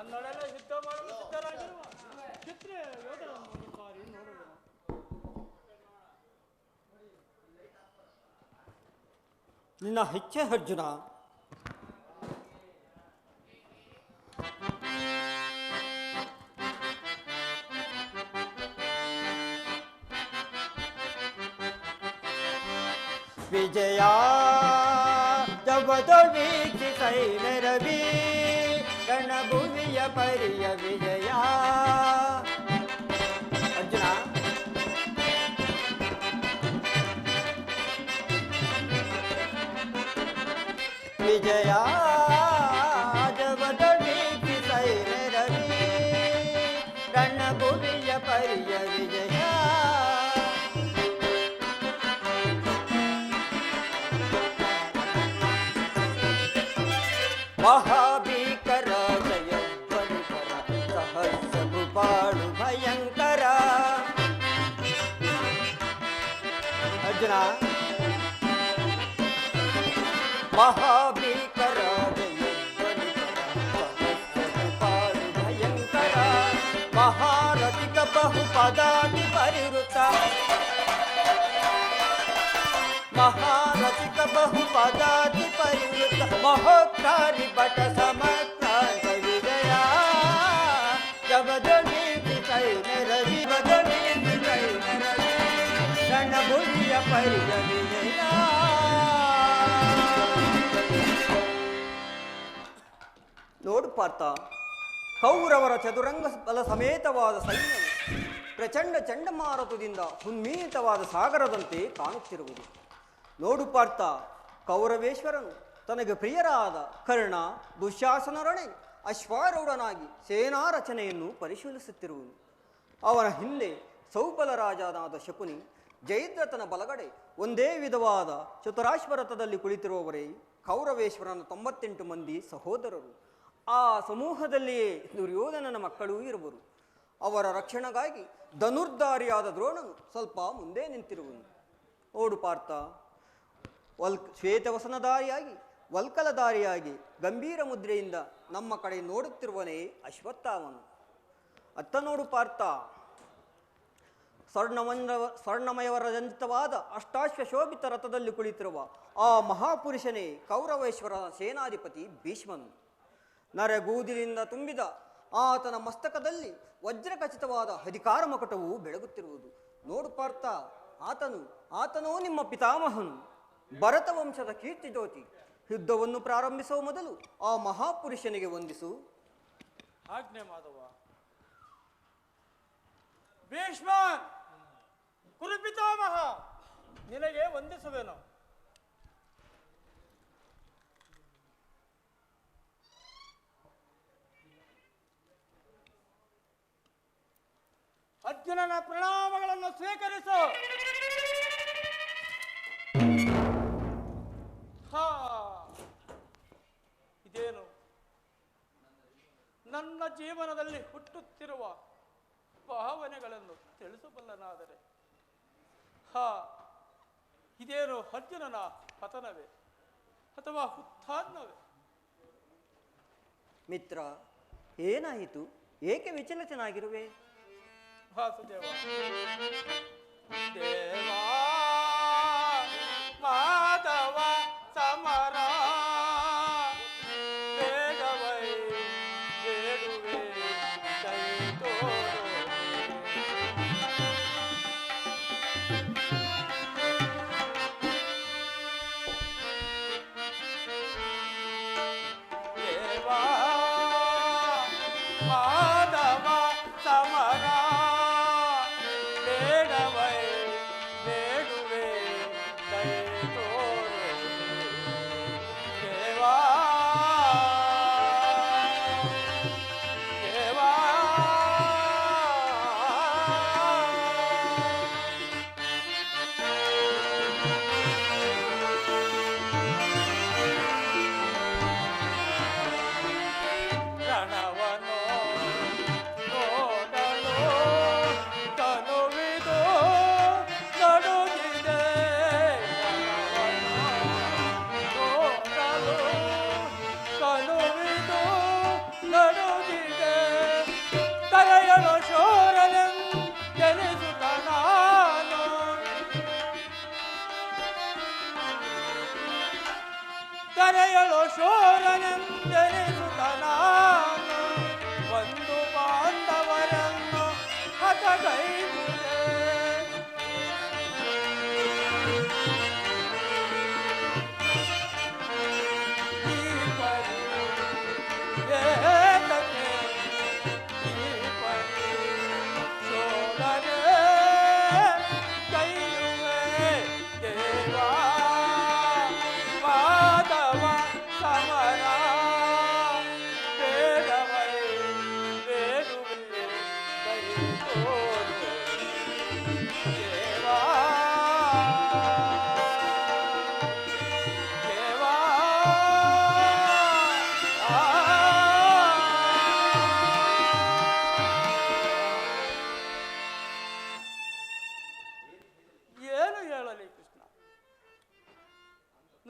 ನನ್ನೊಡನೆ ಯುದ್ಧ ಮಾಡಲು ಸಿದ್ಧರಾಗಿರುವ ಕ್ಷತ್ರಿಯ ಯೋಧರನ್ನು ಒಂದು ಬಾರಿ ನೋಡುವೆನು ನಿನ್ನ ಹೆಚ್ಚೆ ಅರ್ಜುನ ವಿಜಯ ಜಗದೊಳೀಕ್ಷಿ ಸೈನರವಿ ಗಣಭೂಮಿಯ பரிய விஜயா அர்ஜுனா விஜயா మహారథిక బహుపదాని పరివృత మహారథిక బహుపదాని పరివృత మహోక్తాని పట సమక్రాంత విజయా జవదీ విజయ రవి వదనీ విజయ రవి రణభుజ్య ಪಾರ್ಥ. ಕೌರವರ ಚದುರಂಗ ಬಲ ಸಮೇತವಾದ ಸೈನ್ಯ ಪ್ರಚಂಡ ಚಂಡಮಾರುತದಿಂದ ಉನ್ಮೀಲಿತವಾದ ಸಾಗರದಂತೆ ಕಾಣುತ್ತಿರುವುದು. ನೋಡು ಪಾರ್ಥ, ಕೌರವೇಶ್ವರನು ತನಗೆ ಪ್ರಿಯರಾದ ಕರ್ಣ ದುಶ್ಯಾಸನರೊಡೆ ಅಶ್ವಾರೂಢನಾಗಿ ಸೇನಾ ರಚನೆಯನ್ನು ಪರಿಶೀಲಿಸುತ್ತಿರುವುದು ಅವನ ಹಿಂದೆ ಸೌಬಲ ರಾಜನಾದ ಶಕುನಿ ಜಯದ್ರಥನ ಬಲಗಡೆ ಒಂದೇ ವಿಧವಾದ ಚತುರಾಶ್ವರಥದಲ್ಲಿ ಕುಳಿತಿರುವವರೇ ಕೌರವೇಶ್ವರನ ತೊಂಬತ್ತೆಂಟು ಮಂದಿ ಸಹೋದರರು. ಆ ಸಮೂಹದಲ್ಲಿಯೇ ದುರ್ಯೋಧನನ ಮಕ್ಕಳೂ ಇರುವರು. ಅವರ ರಕ್ಷಣೆಗಾಗಿ ಧನುರ್ಧಾರಿಯಾದ ದ್ರೋಣನು ಸ್ವಲ್ಪ ಮುಂದೆ ನಿಂತಿರುವನು. ಓಡು ಪಾರ್ಥ, ವಲ್ ಶ್ವೇತವಸನಧಾರಿಯಾಗಿ, ವಲ್ಕಲಧಾರಿಯಾಗಿ, ಗಂಭೀರ ಮುದ್ರೆಯಿಂದ ನಮ್ಮ ಕಡೆ ನೋಡುತ್ತಿರುವನೇ ಅಶ್ವತ್ಥಾವನು ಅತ್ತ ನೋಡು ಪಾರ್ಥ, ಸ್ವರ್ಣಮಂದ್ರ, ಸ್ವರ್ಣಮಯವರಜನಿತವಾದ ಅಷ್ಟಾಶ್ವ ಶೋಭಿತ ರಥದಲ್ಲಿ ಕುಳಿತಿರುವ ಆ ಮಹಾಪುರುಷನೇ ಕೌರವೇಶ್ವರ ಸೇನಾಧಿಪತಿ ಭೀಷ್ಮನು. ನರಗೂದಿಲಿಂದ ತುಂಬಿದ ಆತನ ಮಸ್ತಕದಲ್ಲಿ ವಜ್ರಖಚಿತವಾದ ಅಧಿಕಾರ ಮಕಟವು ಬೆಳಗುತ್ತಿರುವುದು. ನೋಡು ಪಾರ್ಥ, ಆತನು, ಆತನೋ ನಿಮ್ಮ ಪಿತಾಮಹನು. ಭರತ ವಂಶದ ಕೀರ್ತಿ ಜ್ಯೋತಿ, ಯುದ್ಧವನ್ನು ಪ್ರಾರಂಭಿಸುವ ಮೊದಲು ಆ ಮಹಾಪುರುಷನಿಗೆ ವಂದಿಸು. ಆಜ್ಞೆ ಮಾಧವ. ಭೀಷ್ಮ, ಕುರುಪಿತಾಮಹ, ನಿನಗೆ ವಂದಿಸುವೆನು. ಅರ್ಜುನನ ಪ್ರಣಾಮಗಳನ್ನು ಸ್ವೀಕರಿಸು. ಹಾ. ಇದೇನು? ನನ್ನ ಜೀವನದಲ್ಲಿ ಹುಟ್ಟುತ್ತಿರುವ ಭಾವನೆಗಳನ್ನು ತಿಳಿಸಬಲ್ಲನಾದರೆ. ಹ. ಇದೇನು ಅರ್ಜುನನ ಪತನವೇ ಅಥವಾ ಉತ್ಥಾನವೇ ಮಿತ್ರ, ಏನಾಯಿತು? ಏಕೆ ವಿಚಲಿತನಾಗಿರುವೆ ವಾಸುದೇವ ದೇವಾ ಮಾಧವ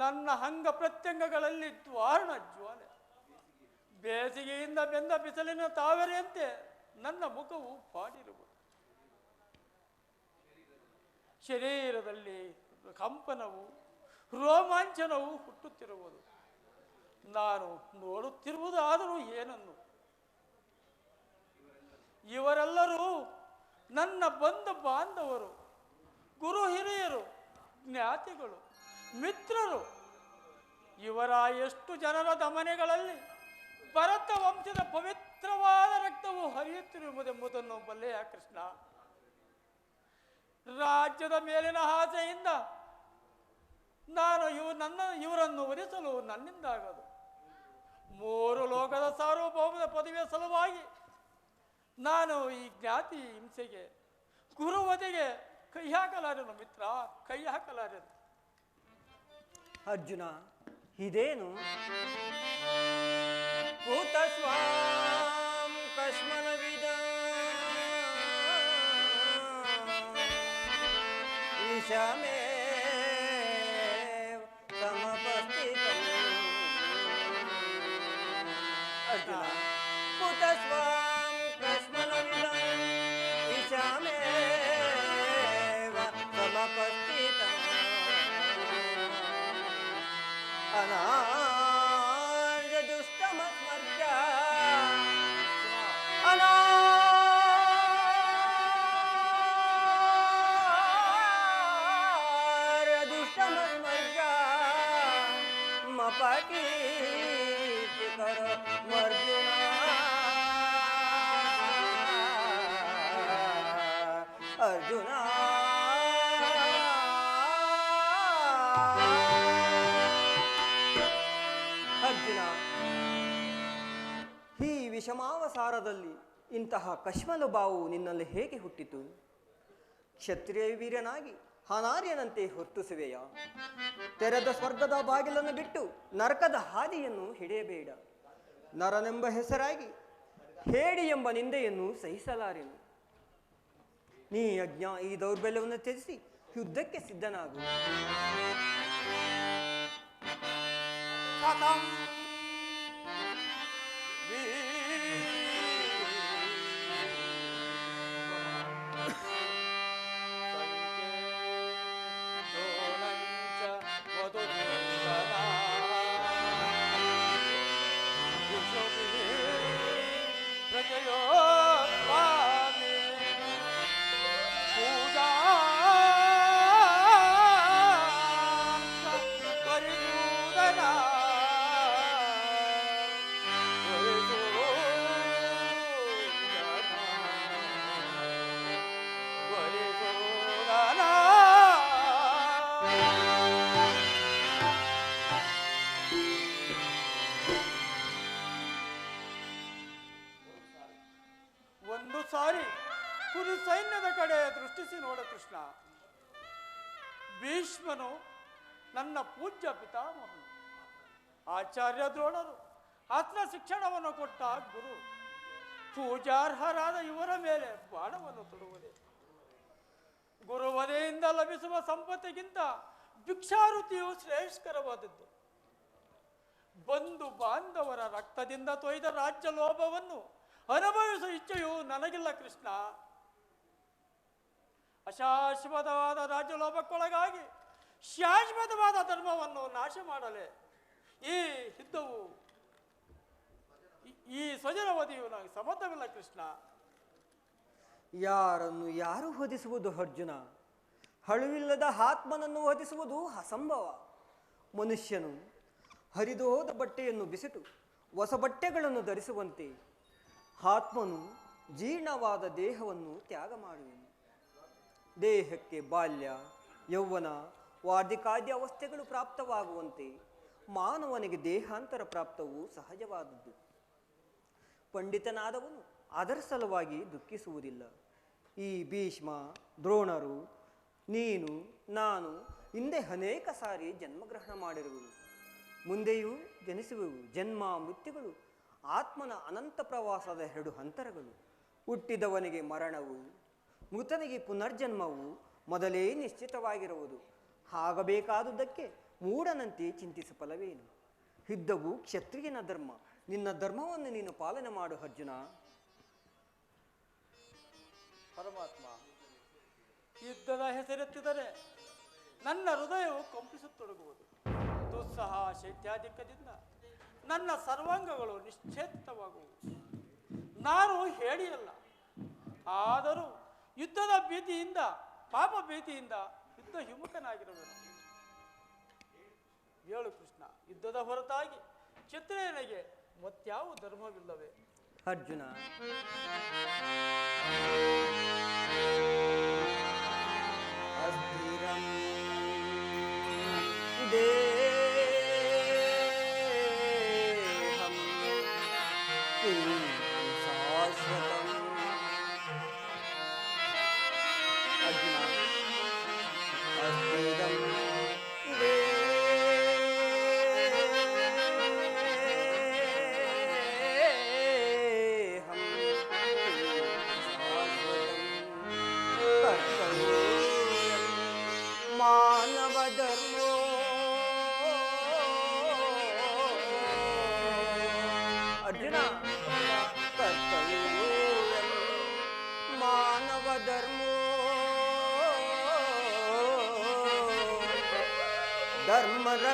ನನ್ನ ಅಂಗ ಪ್ರತ್ಯಂಗಗಳಲ್ಲಿ ದ್ವಾರಣ ಜ್ವಾಲೆ. ಬೇಸಿಗೆಯಿಂದ ಬೆಂದ ಬಿಸಿಲಿನ ತಾವರೆಯಂತೆ ನನ್ನ ಮುಖವು ಪಾಡಿರುವುದು. ಶರೀರದಲ್ಲಿ ಕಂಪನವು, ರೋಮಾಂಚನವು ಹುಟ್ಟುತ್ತಿರುವುದು. ನಾನು ನೋಡುತ್ತಿರುವುದಾದರೂ ಏನನ್ನು? ಇವರೆಲ್ಲರೂ ನನ್ನ ಬಂಧು ಬಾಂಧವರು, ಗುರು ಹಿರಿಯರು, ಜ್ಞಾತಿಗಳು. ಮಿತ್ರರು. ಇವರ ಎಷ್ಟು ಜನರ ದಮನೆಗಳಲ್ಲಿ ಭರತ ವಂಶದ ಪವಿತ್ರವಾದ ರಕ್ತವು ಹರಿಯುತ್ತಿರುವುದೆಂಬುದನ್ನು ಬಲ್ಲೆಯ ಕೃಷ್ಣ. ರಾಜ್ಯದ ಮೇಲಿನ ಆಸೆಯಿಂದ ನಾನು ಇವು ನನ್ನ, ಇವರನ್ನು ವರಿಸಲು ನನ್ನಿಂದಾಗದು. ಮೂರು ಲೋಕದ ಸಾರ್ವಭೌಮದ ಪದವಿಯ ಸಲುವಾಗಿ ನಾನು ಈ ಜ್ಞಾತಿ ಹಿಂಸೆಗೆ ಗುರುವದೆಗೆ ಕೈ ಹಾಕಲಾರನು ಮಿತ್ರ? ಕೈ ಹಾಕಲಾರೆನು? ಅರ್ಜುನ ಇದೇನು? ಕೂತ ಸ್ವಾಂ ಕಶ್ಮಲವಿದ. ವಿಷಮೇ ಸಮಪಸ್ಥಿತಂ ಅರ್ಜುನ. 하나. ಇಂತಹ ಕಶ್ಮಲ ಬಾವು ನಿನ್ನಲ್ಲಿ ಹೇಗೆ ಹುಟ್ಟಿತು? ಕ್ಷತ್ರಿಯ ವೀರನಾಗಿ ಹನಾರ್ಯನಂತೆ ಹೊರ್ತುಸುವೆಯ. ತೆರೆದ ಸ್ವರ್ಗದ ಬಾಗಿಲನ್ನು ಬಿಟ್ಟು ನರಕದ ಹಾದಿಯನ್ನು ಹಿಡಿಯಬೇಡ. ನರನೆಂಬ ಹೆಸರಾಗಿ ಹೇಡಿ ಎಂಬ ನಿಂದೆಯನ್ನು ಸಹಿಸಲಾರೆನು. ನೀ ಯಜ್ಞ, ಈ ದೌರ್ಬಲ್ಯವನ್ನು ತ್ಯಜಿಸಿ ಯುದ್ಧಕ್ಕೆ ಸಿದ್ಧನಾಗು. ಕಥಂ. ಆಚಾರ್ಯ ದ್ರೋಣರು, ಆತ್ಮ ಶಿಕ್ಷಣವನ್ನು ಕೊಟ್ಟ ಗುರು, ಪೂಜಾರ್ಹರಾದ ಇವರ ಮೇಲೆ ಬಾಣವನ್ನು ತೊಡುವುದೇ ಗುರುವದೆಯಿಂದ ಲಭಿಸುವ ಸಂಪತ್ತಿಗಿಂತ ಭಿಕ್ಷಾರುತಿಯು ಶ್ರೇಷ್ಠಕರವಾದದ್ದು. ಬಂಧು ಬಾಂಧವರ ರಕ್ತದಿಂದ ತೊಯ್ದ ರಾಜ್ಯ ಲೋಭವನ್ನು ಅನುಭವಿಸುವ ಇಚ್ಛೆಯು ನನಗಿಲ್ಲ ಕೃಷ್ಣ. ಅಶಾಶ್ವತವಾದ ರಾಜ್ಯ ಲೋಭಕ್ಕೊಳಗಾಗಿ ಶಾಶ್ವತವಾದ ಧರ್ಮವನ್ನು ನಾಶ ಮಾಡಲೆ. ಈ ಯುದ್ಧವು ಈ- ಈ ಸ್ವಜನವಧಿಯು ನನಗೆ ಸಂಬಂಧವಿಲ್ಲ ಕೃಷ್ಣ. ಯಾರನ್ನು ಯಾರು ಹೊದಿಸುವುದು ಅರ್ಜುನ? ಹಳುವಿಲ್ಲದ ಆತ್ಮನನ್ನು ಹೊದಿಸುವುದು ಅಸಂಭವ. ಮನುಷ್ಯನು ಹರಿದು ಹೋದ ಬಟ್ಟೆಯನ್ನು ಬಿಸಿಟು ಹೊಸ ಬಟ್ಟೆಗಳನ್ನು ಧರಿಸುವಂತೆ ಆತ್ಮನು ಜೀರ್ಣವಾದ ದೇಹವನ್ನು ತ್ಯಾಗ ಮಾಡುವನು. ದೇಹಕ್ಕೆ ಬಾಲ್ಯ, ಯೌವನ ವಾರ್ಧಿಕಾದ್ಯ ಅವಸ್ಥೆಗಳು ಪ್ರಾಪ್ತವಾಗುವಂತೆ ಮಾನವನಿಗೆ ದೇಹಾಂತರ ಪ್ರಾಪ್ತವು ಸಹಜವಾದದ್ದು. ಪಂಡಿತನಾದವನು ಅದರ ಸಲುವಾಗಿ ದುಃಖಿಸುವುದಿಲ್ಲ. ಈ ಭೀಷ್ಮ, ದ್ರೋಣರು, ನೀನು, ನಾನು ಹಿಂದೆ ಅನೇಕ ಸಾರಿ ಜನ್ಮಗ್ರಹಣ ಮಾಡಿರುವುದು ಮುಂದೆಯೂ ಜನಿಸುವೆವು ಜನ್ಮ ಮೃತ್ಯುಗಳು, ಆತ್ಮನ ಅನಂತ ಪ್ರವಾಸದ ಎರಡು ಅಂತರಗಳು. ಹುಟ್ಟಿದವನಿಗೆ ಮರಣವು, ಮೃತನಿಗೆ ಪುನರ್ಜನ್ಮವು ಮೊದಲೇ ನಿಶ್ಚಿತವಾಗಿರುವುದು. ಆಗಬೇಕಾದುದಕ್ಕೆ ಮೂಢನಂತೆ ಫಲವೇನು? ಯುದ್ಧವು ಕ್ಷತ್ರಿಯನ ಧರ್ಮ. ನಿನ್ನ ಧರ್ಮವನ್ನು ನೀನು ಪಾಲನೆ ಮಾಡು, ಅರ್ಜುನ. ಪರಮಾತ್ಮ, ಯುದ್ಧದ ಹೆಸರೆತ್ತಿದರೆ ನನ್ನ ಹೃದಯವು ಕಂಪಿಸುತ್ತೊಡಗುವುದು ದುಸ್ಸಹ ಶೈತ್ಯಾಧಿಕದಿಂದ ನನ್ನ ಸರ್ವಾಂಗಗಳು ನಿಶ್ಚೇತವಾಗುವು ನಾನು ಹೇಳಿಯಲ್ಲ, ಆದರೂ ಯುದ್ಧದ ಭೀತಿಯಿಂದ, ಪಾಪ ಭೀತಿಯಿಂದ ಯುದ್ಧ ಹಿಮುಖನಾಗಿರುವೆನು. ಹೇಳು ಕೃಷ್ಣ. ಯುದ್ಧದ ಹೊರತಾಗಿ ಕ್ಷತ್ರಿಯನಿಗೆ ಮತ್ಯಾವ ಧರ್ಮವಿಲ್ಲವೇ? ಅರ್ಜುನ. ಅಸ್ಥಿರಂ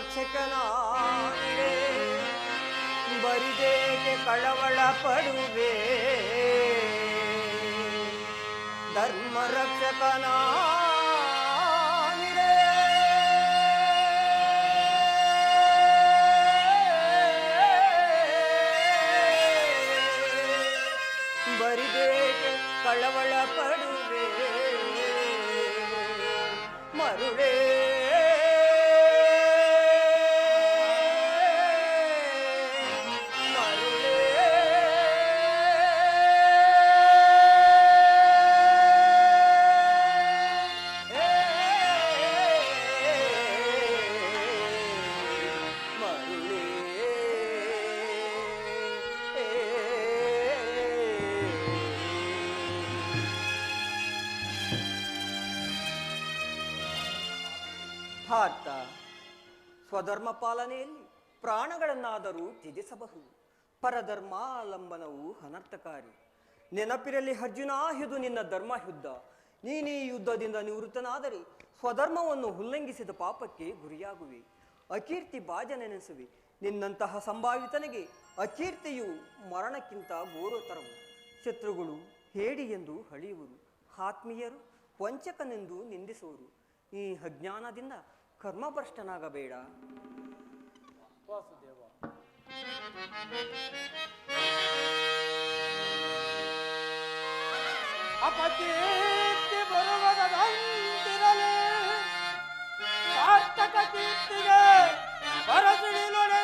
ರಕ್ಷಕನಾಗಿರೆ ಬರಿದೇಗೆ ಕಳವಳ ಪಡುವೆ ಧರ್ಮ ರಕ್ಷಕನಾಗಿರೆ ಬರಿದೇಗೆ ಕಳವಳ ಪಡುವೆ ಮರುಳೇ ಮರುಳೇ ಪಾಲನೆಯಲ್ಲಿ ಪ್ರಾಣಗಳನ್ನಾದರೂ ತ್ಯಜಿಸಬಹುದು. ಪರಧರ್ಮಾಲಂಬನವು ಅನರ್ಥಕಾರಿ. ನೆನಪಿರಲಿ ಅರ್ಜುನ, ಇದು ನಿನ್ನ ಧರ್ಮ ಯುದ್ಧ ನೀನೀ ಯುದ್ಧದಿಂದ ನಿವೃತ್ತನಾದರೆ ಸ್ವಧರ್ಮವನ್ನು ಉಲ್ಲಂಘಿಸಿದ ಪಾಪಕ್ಕೆ ಗುರಿಯಾಗುವೆ. ಅಕೀರ್ತಿ ಬಾಜನೆನೆಸುವೆ ನಿನ್ನಂತಹ ಸಂಭಾವಿತನಿಗೆ ಅಕೀರ್ತಿಯು ಮರಣಕ್ಕಿಂತ ಘೋರತರವು ಶತ್ರುಗಳು ಹೇಡಿ ಎಂದು ಹಳಿಯುವರು ಆತ್ಮೀಯರು ವಂಚಕನೆಂದು ನಿಂದಿಸುವರು. ಈ ಅಜ್ಞಾನದಿಂದ ಕರ್ಮಭ್ರಷ್ಟನಾಗಬೇಡ. ವಾಸುದೇವ ಅಪಕೀರ್ತಿ ಬರುವುದಂತಿರಲಿ ಸಾರ್ಥಕ ಕೀರ್ತಿಗೆ ಬರಸಿಡಿಲೊಡೆಸಲೇ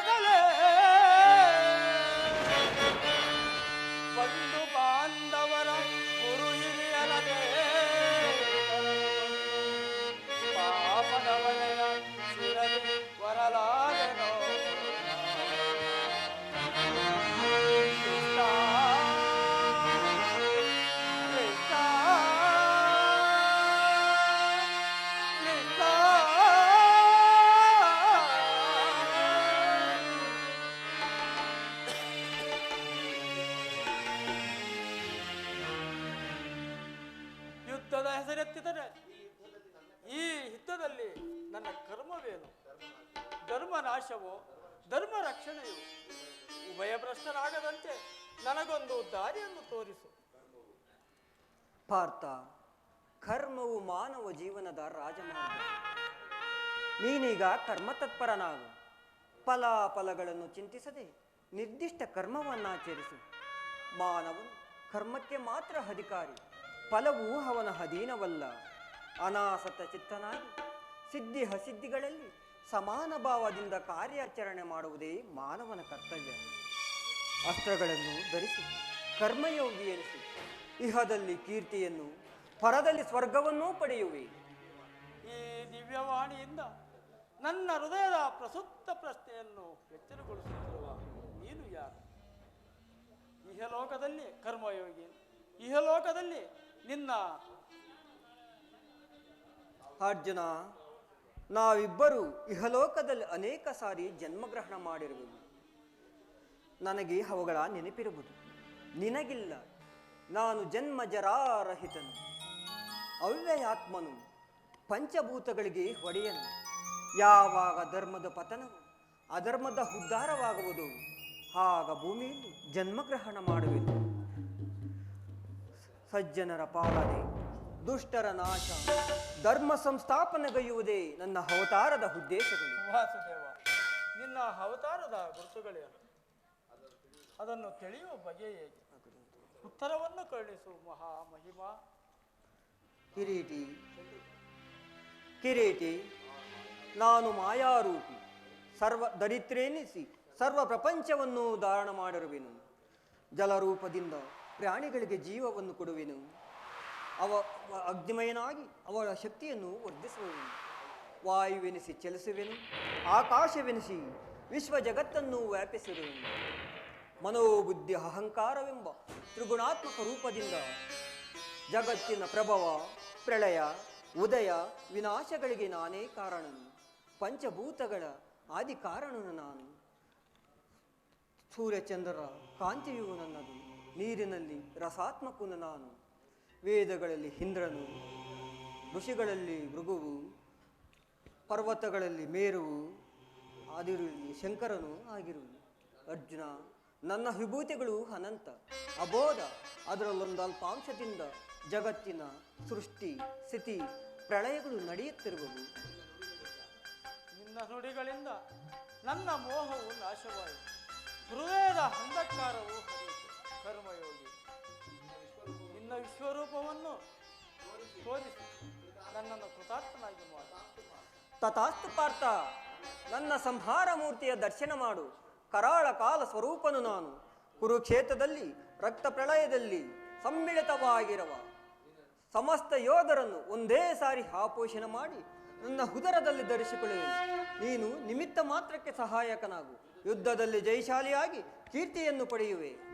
ಪಾರ್ಥ, ಕರ್ಮವು ಮಾನವ ಜೀವನದ ರಾಜಮಾರ್ಗ. ನೀನೀಗ ಕರ್ಮತತ್ಪರನಾಗು. ಫಲ ಫಲಗಳನ್ನು ಚಿಂತಿಸದೆ ನಿರ್ದಿಷ್ಟ ಕರ್ಮವನ್ನಾಚರಿಸು. ಮಾನವನು ಕರ್ಮಕ್ಕೆ ಮಾತ್ರ ಅಧಿಕಾರಿ, ಫಲವು ಅವನ ಅಧೀನವಲ್ಲ. ಅನಾಸತ ಚಿತ್ತನಾಗಿ ಸಿದ್ಧಿ ಅಸಿದ್ಧಿಗಳಲ್ಲಿ ಸಮಾನ ಭಾವದಿಂದ ಕಾರ್ಯಾಚರಣೆ ಮಾಡುವುದೇ ಮಾನವನ ಕರ್ತವ್ಯ. ಅಸ್ತ್ರಗಳನ್ನು ಧರಿಸಿ ಕರ್ಮಯೋಗಿ ಎನಿಸಿ ಇಹದಲ್ಲಿ ಕೀರ್ತಿಯನ್ನು ಪರದಲ್ಲಿ ಸ್ವರ್ಗವನ್ನೂ ಪಡೆಯುವೆ. ಈ ದಿವ್ಯವಾಣಿಯಿಂದ ನನ್ನ ಹೃದಯದ ಪ್ರಸುಪ್ತ ಪ್ರಶ್ನೆಯನ್ನು ಎಚ್ಚರಗೊಳಿಸುತ್ತಿರುವ ನೀನು ಯಾರು? ಇಹಲೋಕದಲ್ಲಿ ಕರ್ಮಯೋಗಿ ಇಹಲೋಕದಲ್ಲಿ ನಿನ್ನ ಅರ್ಜುನ ನಾವಿಬ್ಬರು ಇಹಲೋಕದಲ್ಲಿ ಅನೇಕ ಸಾರಿ ಜನ್ಮಗ್ರಹಣ ಮಾಡಿರುವುದು ನನಗೆ ಅವುಗಳ ನೆನಪಿರುವುದು. ನಿನಗಿಲ್ಲ. ನಾನು ಜನ್ಮ ಜರಾರಹಿತನು ಅವ್ಯಯಾತ್ಮನು ಪಂಚಭೂತಗಳಿಗೆ ಒಡೆಯನು. ಯಾವಾಗ ಧರ್ಮದ ಪತನವು, ಅಧರ್ಮದ ಉದ್ಧಾರವಾಗುವುದು, ಆಗ ಭೂಮಿಯಲ್ಲಿ ಜನ್ಮಗ್ರಹಣ ಮಾಡುವೆನು. ಸಜ್ಜನರ ಪಾಲನೆ, ದುಷ್ಟರ ನಾಶ, ಧರ್ಮ ಸಂಸ್ಥಾಪನೆಗೈಯುವುದೇ ನನ್ನ ಅವತಾರದ ಉದ್ದೇಶಗಳು. ವಾಸುದೇವ, ನಿನ್ನ ಅವತಾರದ ಗುರುತುಗಳೇನು? ಅದನ್ನು ತಿಳಿಯುವ ಬಗೆ ಉತ್ತರವನ್ನು ಕರುಣಿಸು ಮಹಾ ಮಹಿಮಾ ಕಿರೀಟಿ. ಕಿರೀಟಿ. ನಾನು ಮಾಯಾರೂಪಿ. ಸರ್ವ ದರಿದ್ರೇನಿಸಿ ಸರ್ವ ಪ್ರಪಂಚವನ್ನು ಧಾರಣ ಮಾಡಿರುವೆನು. ಜಲರೂಪದಿಂದ ಪ್ರಾಣಿಗಳಿಗೆ ಜೀವವನ್ನು ಕೊಡುವೆನು. ಅವ ಅಗ್ನಿಮಯನಾಗಿ ಅವರ ಶಕ್ತಿಯನ್ನು ವರ್ಧಿಸುವೆನು. ವಾಯುವೆನಿಸಿ ಚಲಿಸುವೆನು. ಆಕಾಶವೆನಿಸಿ ವಿಶ್ವ ಜಗತ್ತನ್ನು ವ್ಯಾಪಿಸಿರುವೆನು. ಮನೋಬುದ್ಧಿ ಅಹಂಕಾರವೆಂಬ ತ್ರಿಗುಣಾತ್ಮಕ ರೂಪದಿಂದ ಜಗತ್ತಿನ ಪ್ರಭವ, ಪ್ರಳಯ, ಉದಯ, ವಿನಾಶಗಳಿಗೆ ನಾನೇ ಕಾರಣನು. ಪಂಚಭೂತಗಳ ಆದಿ ಕಾರಣನು ನಾನು. ಸೂರ್ಯಚಂದ್ರರ ಕಾಂತಿಯು ನನ್ನದು, ನೀರಿನಲ್ಲಿ ರಸಾತ್ಮಕನು ನಾನು. ವೇದಗಳಲ್ಲಿ ಹಿಂದ್ರನು ಋಷಿಗಳಲ್ಲಿ ಮೃಗುವು ಪರ್ವತಗಳಲ್ಲಿ ಮೇರುವು ಆದಿರು ಶಂಕರನು ಆಗಿರುವುದು ಅರ್ಜುನ ನನ್ನ ವಿಭೂತಿಗಳು ಅನಂತ ಅಬೋಧ ಅದರಲ್ಲೊಂದು ಅಲ್ಪಾಂಶದಿಂದ ಜಗತ್ತಿನ ಸೃಷ್ಟಿ ಸ್ಥಿತಿ ಪ್ರಳಯಗಳು ನಡೆಯುತ್ತಿರುವವು. ನಿನ್ನ ನುಡಿಗಳಿಂದ ನನ್ನ ಮೋಹವು ನಾಶವಾಯಿತು. ಹೃದಯದ ಅಂಧಕಾರವು ಕರ್ಮಯೋಗಿ ನಿನ್ನ ವಿಶ್ವರೂಪವನ್ನು ತೋರಿಸಿ. ನನ್ನನ್ನು ಕೃತಾರ್ಥನಾಗಿ ಮಾಡು. ತಥಾಸ್ತು ಪಾರ್ಥ ನನ್ನ ಸಂಹಾರ ಮೂರ್ತಿಯ ದರ್ಶನ ಮಾಡು. ಕರಾಳ ಕಾಲ ಸ್ವರೂಪನು ನಾನು. ಕುರುಕ್ಷೇತ್ರದಲ್ಲಿ, ರಕ್ತ ಪ್ರಳಯದಲ್ಲಿ ಸಮ್ಮಿಳಿತವಾಗಿರುವ ಸಮಸ್ತ ಯೋಧರನ್ನು ಒಂದೇ ಸಾರಿ ಆಪೋಷಣ ಮಾಡಿ ನನ್ನ ಹುದರದಲ್ಲಿ ಧರಿಸಿಕೊಳ್ಳುವೆನು. ನೀನು ನಿಮಿತ್ತ ಮಾತ್ರಕ್ಕೆ ಸಹಾಯಕನಾಗು. ಯುದ್ಧದಲ್ಲಿ ಜಯಶಾಲಿಯಾಗಿ ಕೀರ್ತಿಯನ್ನು ಪಡೆಯುವೆ.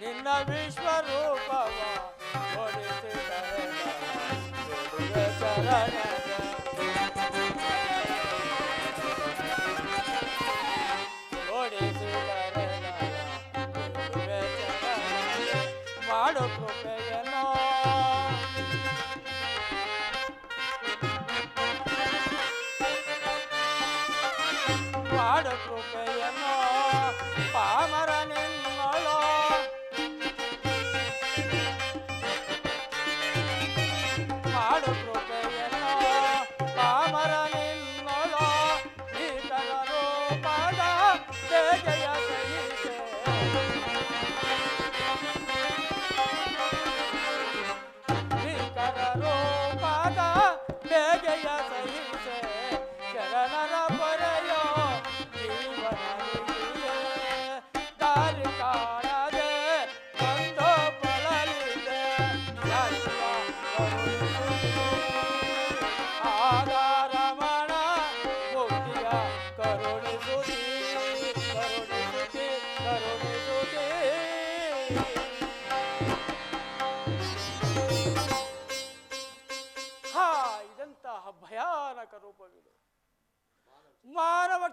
ನಿನ್ನ ವಿಶ್ವರೂಪ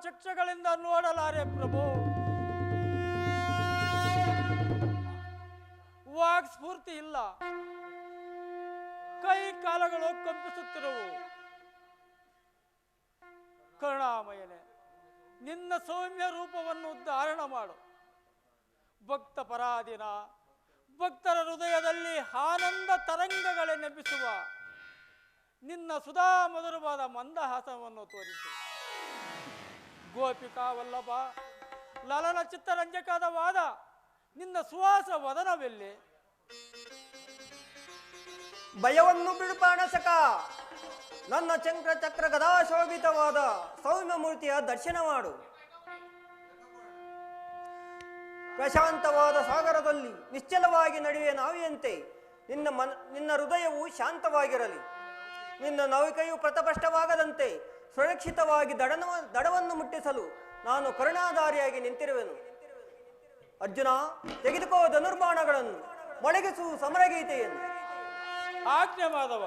ಚಕ್ಷಗಳಿಂದ ನೋಡಲಾರೆ ಪ್ರಭು. ವಾಕ್ ಸ್ಫೂರ್ತಿ ಇಲ್ಲ. ಕೈ ಕಾಲಗಳು ಕಂಪಿಸುತ್ತಿರುವು. ಕರುಣಾಮಯನೆ, ನಿನ್ನ ಸೌಮ್ಯ ರೂಪವನ್ನು ಧಾರಣ ಮಾಡು. ಭಕ್ತ ಪರಾಧೀನ, ಭಕ್ತರ ಹೃದಯದಲ್ಲಿ ಆನಂದ ತರಂಗಗಳೇ ನೆಪಿಸುವ ನಿನ್ನ ಸುಧಾ ಮಧುರವಾದ ಮಂದಹಾಸವನ್ನು ತೋರಿಸು. ಗೋಪಿಕಾ ವಲ್ಲಭ, ಲಲನ ಚಿತ್ತರಂಜಕದ ವಾದ, ನಿನ್ನ ಸುವಾಸ ವದನವೆಲ್ಲಿ? ಭಯವನ್ನು ಬಿಡುಪಾಣಸಕ ನನ್ನ ಚಂಕ್ರ ಚಕ್ರ ಗದಾಶೋಭಿತವಾದ ಸೌಮ್ಯ ಮೂರ್ತಿಯ ದರ್ಶನ ಮಾಡು. ಪ್ರಶಾಂತವಾದ ಸಾಗರದಲ್ಲಿ ನಿಶ್ಚಲವಾಗಿ ನಡೆಯುವ ನಾವಿಯಂತೆ, ನಿನ್ನ ಮನ, ನಿನ್ನ ಹೃದಯವು ಶಾಂತವಾಗಿರಲಿ. ನಿನ್ನ ನೌಕೆಯು ಪ್ರತಪಷ್ಟವಾಗದಂತೆ ಸುರಕ್ಷಿತವಾಗಿ ದಡನ ದಡವನ್ನು ಮುಟ್ಟಿಸಲು ನಾನು ಕರುಣಾಧಾರಿಯಾಗಿ ನಿಂತಿರುವೆನು. ಅರ್ಜುನ ತೆಗೆದುಕೋ ಧನುರ್ಬಾಣಗಳನ್ನು ಮೊಳಗಿಸು ಸಮರಗೀತೆಯನ್ನು. ಆಜ್ಞೆ ಮಾಧವ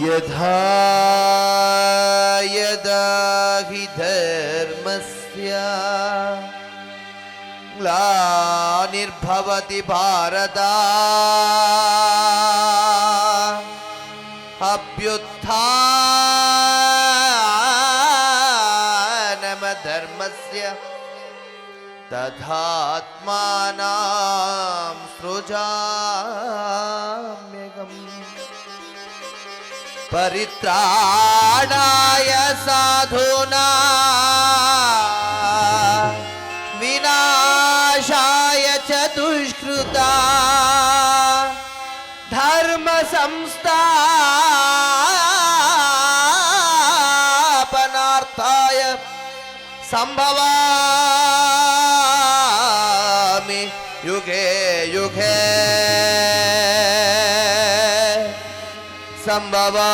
यथा यदा हि धर्मस्य ग्लानिर्भवति भारत अभ्युत्थानमधर्मस्य तथात्मानां सृजाम्यगम् परित्राणाय साधुना। विनाशाय च दुष्कृता। धर्म संस्थापनार्थाय सम्भवामि युगे युगे সম্ভবা